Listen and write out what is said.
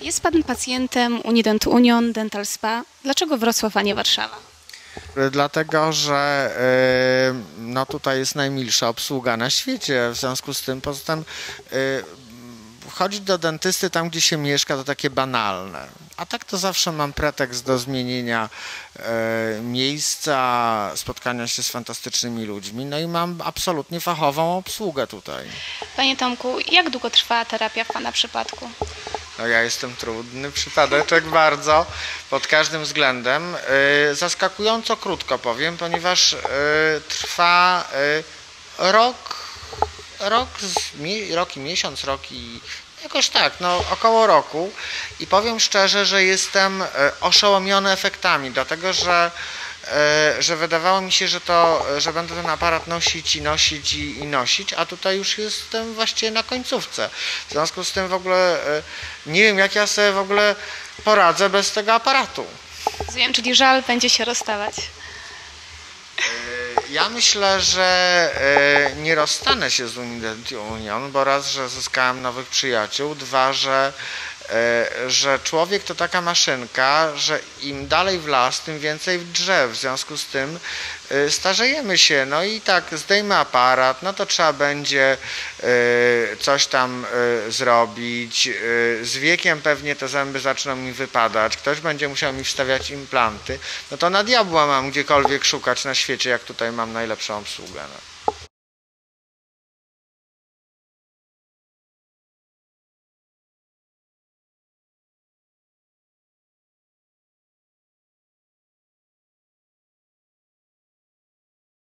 Jest Pan pacjentem Unident Union Dental Spa. Dlaczego Wrocław, a nie Warszawa? Dlatego, że y, no tutaj jest najmilsza obsługa na świecie, w związku z tym poza tym y, chodzić do dentysty tam, gdzie się mieszka, to takie banalne. A tak to zawsze mam pretekst do zmienienia e, miejsca, spotkania się z fantastycznymi ludźmi. No i mam absolutnie fachową obsługę tutaj. Panie Tomku, jak długo trwa terapia w Pana przypadku? No ja jestem trudny przypadeczek bardzo pod każdym względem. E, zaskakująco krótko powiem, ponieważ e, trwa e, rok, rok, rok i miesiąc, rok i jakoś tak, no około roku i powiem szczerze, że jestem oszołomiony efektami, dlatego że że wydawało mi się, że to, że będę ten aparat nosić i nosić i, i nosić, a tutaj już jestem właściwie na końcówce. W związku z tym w ogóle e, nie wiem, jak ja sobie w ogóle poradzę bez tego aparatu. Rozumiem, czyli żal będzie się rozstawać. Ja myślę, że e, nie rozstanę się z Unident Union, bo raz, że zyskałem nowych przyjaciół, dwa, że, e, że człowiek to taka maszynka, że im dalej w las, tym więcej w drzew. W związku z tym e, starzejemy się, no i tak zdejmę aparat, no to trzeba będzie coś tam zrobić. Z wiekiem pewnie te zęby zaczną mi wypadać, ktoś będzie musiał mi wstawiać implanty. No to na diabła mam gdziekolwiek szukać na świecie, jak tutaj mam najlepszą obsługę. No.